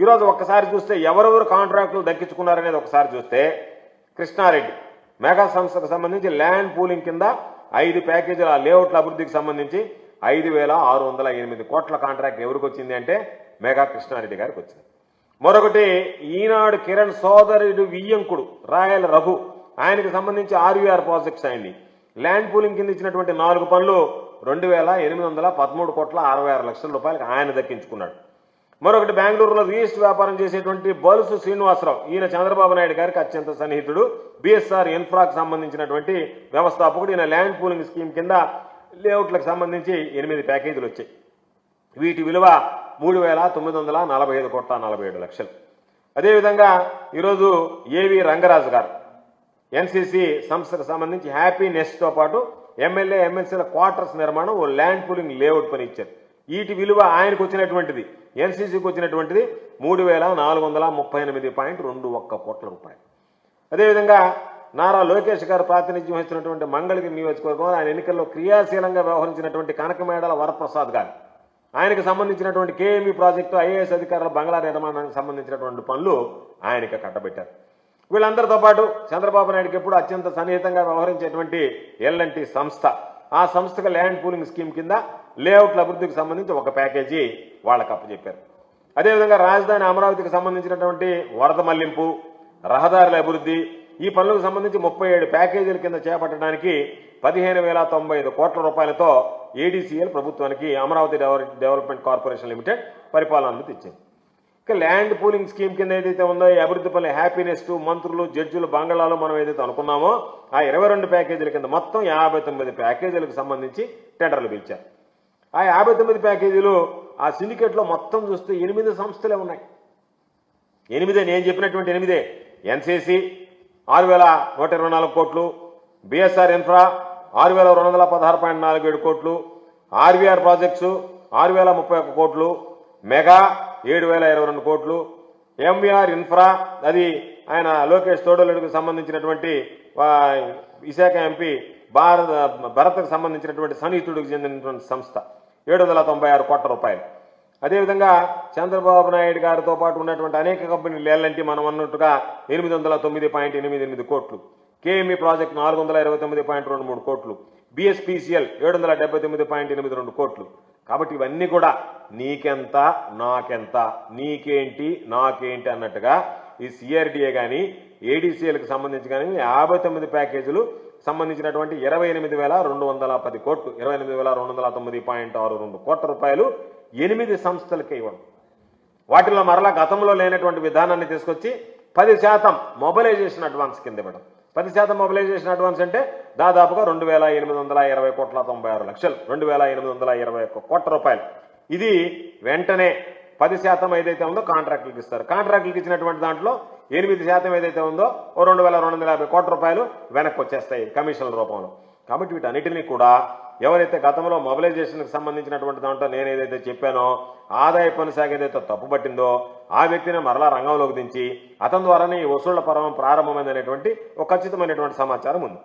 ఈరోజు ఒక్కసారి చూస్తే ఎవరెవరు కాంట్రాక్టులు దక్కించుకున్నారనేది ఒకసారి చూస్తే కృష్ణారెడ్డి. మెగా సంస్థకు సంబంధించి ల్యాండ్ పూలింగ్ కింద ఐదు ప్యాకేజీల లేఅవుట్ల అభివృద్ధికి సంబంధించి ఐదు వేల ఆరు వందల ఎనిమిది కోట్ల కాంట్రాక్ట్ ఎవరికి వచ్చింది అంటే మెగా కృష్ణారెడ్డి గారికి వచ్చింది. మరొకటి ఈనాడు కిరణ్ సోదరుడు వియ్యంకుడు రాయల రఘు. ఆయనకు సంబంధించి ఆర్వీఆర్ ప్రాజెక్ట్స్ అయింది. ల్యాండ్ పూలింగ్ కింద ఇచ్చినటువంటి నాలుగు పనులు రెండు వేల ఎనిమిది వందల పదమూడు కోట్ల అరవై ఆరు లక్షల రూపాయలకు ఆయన దక్కించుకున్నాడు. మరొకటి బెంగళూరులో రిజిస్ట్ వ్యాపారం చేసేటువంటి బలుసు శ్రీనివాసరావు. ఈయన చంద్రబాబు నాయుడు గారికి అత్యంత సన్నిహితుడు. బిఎస్ఆర్ ఇన్ఫ్రాకు సంబంధించినటువంటి వ్యవస్థాపకుడు. ఈయన ల్యాండ్ పూలింగ్ స్కీమ్ కింద లేఅవుట్లకు సంబంధించి ఎనిమిది ప్యాకేజీలు వచ్చాయి. వీటి విలువ మూడు వేల తొమ్మిది వందల నలభై ఐదు కోట్ల నలభై ఏడు లక్షలు. అదేవిధంగా ఈరోజు ఏవి రంగరాజు గారు ఎన్సీసీ సంస్థకు సంబంధించి హ్యాపీ నెస్ట్తో పాటు ఎమ్మెల్యే ఎమ్మెల్సీల క్వార్టర్స్ నిర్మాణం ఓ ల్యాండ్ పూలింగ్ లేఅవుట్ పని ఇచ్చారు. వీటి విలువ ఆయనకు వచ్చినటువంటిది ఎన్సీసీకి వచ్చినటువంటిది మూడు వేల నాలుగు వందల ముప్పై ఎనిమిది పాయింట్ రెండు ఒక్క కోట్ల రూపాయలు. అదేవిధంగా నారా లోకేష్ గారు ప్రాతినిధ్యం వహిస్తున్నటువంటి మంగళగిరి నియోజకవర్గం ఆయన ఎన్నికల్లో క్రియాశీలంగా వ్యవహరించినటువంటి కనకమేడల వరప్రసాద్ గారు. ఆయనకు సంబంధించినటువంటి కేఎంఈ ప్రాజెక్టు ఐఏఎస్ అధికారుల బంగ్లా నిర్మాణానికి సంబంధించినటువంటి పనులు ఆయనకి కట్టబెట్టారు. వీళ్ళందరితో పాటు చంద్రబాబు నాయుడుకి ఎప్పుడు అత్యంత సన్నిహితంగా వ్యవహరించేటువంటి ఎల్ఎన్టీ సంస్థ ఆ సంస్థకు ల్యాండ్ పూలింగ్ స్కీమ్ కింద లేఅవుట్ల అభివృద్ధికి సంబంధించి ఒక ప్యాకేజీ వాళ్ళకి అప్పచెప్పారు. అదేవిధంగా రాజధాని అమరావతికి సంబంధించినటువంటి వరద మళ్ళింపు రహదారుల అభివృద్ధి ఈ పనులకు సంబంధించి ముప్పై ఏడు ప్యాకేజీల కింద చేపట్టడానికి పదిహేను వేల తొంభై ఐదు కోట్ల రూపాయలతో ఏడీసీఎల్ ప్రభుత్వానికి Amaravati develop development corporation limited పరిపాలన అనుమతి ఇచ్చింది ల్యాండ్ పూలింగ్ స్కీమ్ కింద ఏదైతే ఉందో ఈ అభివృద్ధి పనులు హ్యాపీనెస్ మంత్రులు జడ్జులు బంగాళాలు మనం ఏదైతే అనుకున్నామో ఆ ఇరవై రెండు ప్యాకేజీల కింద మొత్తం యాభై తొమ్మిది ప్యాకేజీలకు సంబంధించి టెండర్లు పిలిచారు. ఆ యాభై తొమ్మిది ప్యాకేజీలు ఆ సిండికేట్లో మొత్తం చూస్తే ఎనిమిది సంస్థలే ఉన్నాయి. ఎనిమిదే నేను చెప్పినటువంటి ఎనిమిదే. ఎన్సీసీ ఆరు వేల నూట ఇరవై నాలుగు కోట్లు. బిఎస్ఆర్ ఇన్ఫ్రా ఆరు వేల రెండు వందల పదహారు పాయింట్ నాలుగు ఏడు కోట్లు. ఆర్వీఆర్ ప్రాజెక్ట్స్ ఆరు వేల ముప్పై ఒక్క కోట్లు. మెగా ఏడు వేల ఇరవై రెండు కోట్లు. ఎంవీఆర్ ఇన్ఫ్రా అది ఆయన లోకేష్ తోడలుడికి సంబంధించినటువంటి విశాఖ ఎంపీ భారత భరత్కు సంబంధించినటువంటి సన్నిహితుడికి చెందినటువంటి సంస్థ. ఏడు వందల తొంభై ఆరు కోట్ల రూపాయలు. అదేవిధంగా చంద్రబాబు నాయుడు గారితో పాటు ఉన్నటువంటి అనేక కంపెనీలు ఎల్లంటి మనం అన్నట్టుగా ఎనిమిది వందల తొమ్మిది పాయింట్ ఎనిమిది ఎనిమిది కోట్లు. కేఎంఈ ప్రాజెక్ట్ నాలుగు వందల ఇరవై తొమ్మిది పాయింట్ రెండు మూడు కోట్లు. బీఎస్పీసీఎల్ ఏడు వందల డెబ్బై తొమ్మిది పాయింట్ ఎనిమిది రెండు కోట్లు. కాబట్టి ఇవన్నీ కూడా నీకెంత నాకెంత నీకేంటి నాకేంటి అన్నట్టుగా ఈ సిఆర్డిఏ కానీ ఏడీసీఎల్కి సంబంధించి కానీ యాభై తొమ్మిది ప్యాకేజీలు సంబంధించినటువంటి ఇరవై ఎనిమిది వేల రెండు వందల పది కోట్లు ఇరవై ఎనిమిది వేల రెండు వందల తొమ్మిది పాయింట్ ఆరు రెండు కోట్ల రూపాయలు ఎనిమిది సంస్థలకే ఇవ్వడం. వాటిలో మరలా గతంలో లేనటువంటి విధానాన్ని తీసుకొచ్చి పది శాతం మొబిలైజేషన్ అడ్వాన్స్ కింద ఇవ్వడం. పది శాతం మొబిలైజేషన్ అడ్వాన్స్ అంటే దాదాపుగా రెండు వేల ఎనిమిది వందల ఇరవై కోట్ల తొంభై ఆరు లక్షలు. రెండు వేల ఎనిమిది వందల ఇరవై ఒక్క కోట్ల రూపాయలు. ఇది వెంటనే పది శాతం ఏదైతే ఉందో కాంట్రాక్టులకు ఇస్తారు. కాంట్రాక్టులకు ఇచ్చినటువంటి దాంట్లో ఎనిమిది శాతం ఏదైతే ఉందో ఓ రెండు వేల రెండు వందల యాభై కోట్ల రూపాయలు వెనక్కి వచ్చేస్తాయి కమిషన్ల రూపంలో. కాబట్టి వీటన్నిటినీ కూడా ఎవరైతే గతంలో మొబిలైజేషన్కి సంబంధించినటువంటి దాంట్లో నేను ఏదైతే చెప్పానో ఆదాయ పన్ను శాఖ ఏదైతే తప్పుపట్టిందో ఆ వ్యక్తిని మరలా రంగంలోకి దించి అతని ద్వారానే ఈ వసూళ్ళ పర్వం ప్రారంభమైందనేటువంటి ఒక ఖచ్చితమైనటువంటి సమాచారం ఉంది.